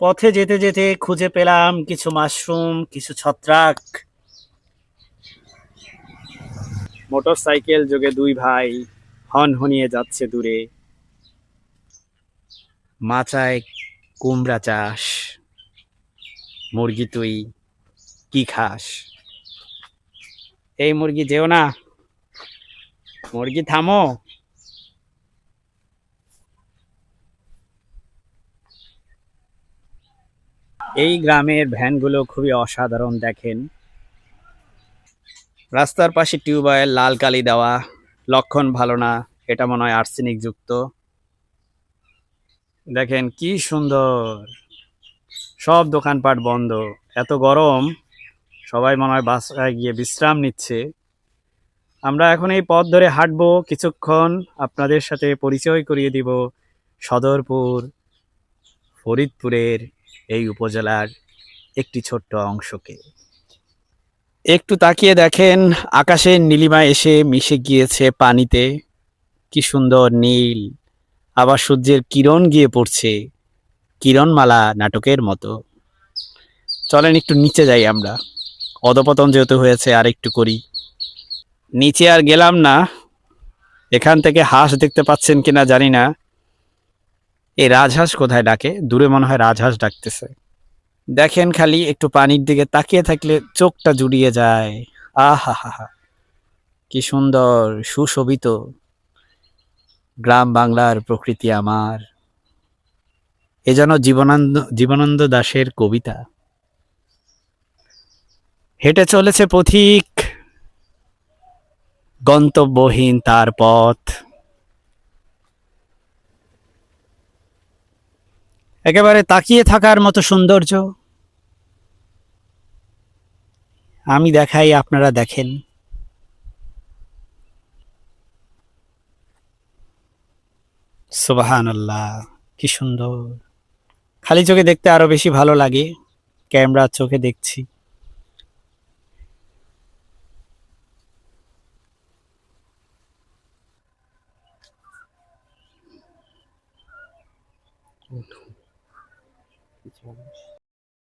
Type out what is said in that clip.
পথে যেতে যেতে খুঁজে পেলাম কিছু মাশরুম, কিছু ছত্রাক। মোটরসাইকেল যোগে দুই ভাই হন হনিয়ে যাচ্ছে দূরে। মাচায় কুমড়া চাষ। মুরগি তুই কি খাস? এই মুরগি যেও না। মুরগি থামো। এই গ্রামের ভ্যানগুলো খুবই অসাধারণ দেখেন। রাস্তার পাশে টিউবওয়েল, লাল কালি দেওয়া, লক্ষণ ভালো না, এটা মনে হয় আর্সেনিক যুক্ত। দেখেন কি সুন্দর। সব দোকানপাট বন্ধ, এত গরম, সবাই মনে হয় বাসায় গিয়ে বিশ্রাম নিচ্ছে। আমরা এখন এই পথ ধরে হাঁটবো, কিছুক্ষণ আপনাদের সাথে পরিচয় করিয়ে দিব সদরপুর, ফরিদপুরের এই উপজেলার একটি ছোট্ট অংশকে। একটু তাকিয়ে দেখেন আকাশের নীলিমা এসে মিশে গিয়েছে পানিতে। কি সুন্দর নীল, আবার সূর্যের কিরণ গিয়ে পড়ছে, কিরণমালা নাটকের মতো। চলেন একটু নিচে যাই আমরা। অধপতন যেহেতু হয়েছে, আর একটু করি। নিচে আর গেলাম না। এখান থেকে হাঁস দেখতে পাচ্ছেন কিনা জানি না। এই রাজহাঁস কোথায় ডাকে? দূরে মনে হয় রাজহাঁস ডাকতেছে। দেখেন খালি, একটু পানির দিকে তাকিয়ে থাকলে চোখটা জুড়িয়ে যায়। আহা হা হা কি সুন্দর, সুশোভিত। গ্রাম বাংলার প্রকৃতি আমার। এ যেন জীবনানন্দ জীবনানন্দ দাশের কবিতা। হেঁটে চলেছে পথিক। গন্তব্যহীন তার পথ। একেবারে তাকিয়ে থাকার মতো সৌন্দর্য। আমি দেখাই, আপনারা দেখেন। সুবাহান আল্লাহ কি সুন্দর। খালি চোখে দেখতে আরও বেশি ভালো লাগে ক্যামেরার চোখে দেখছি। its orange.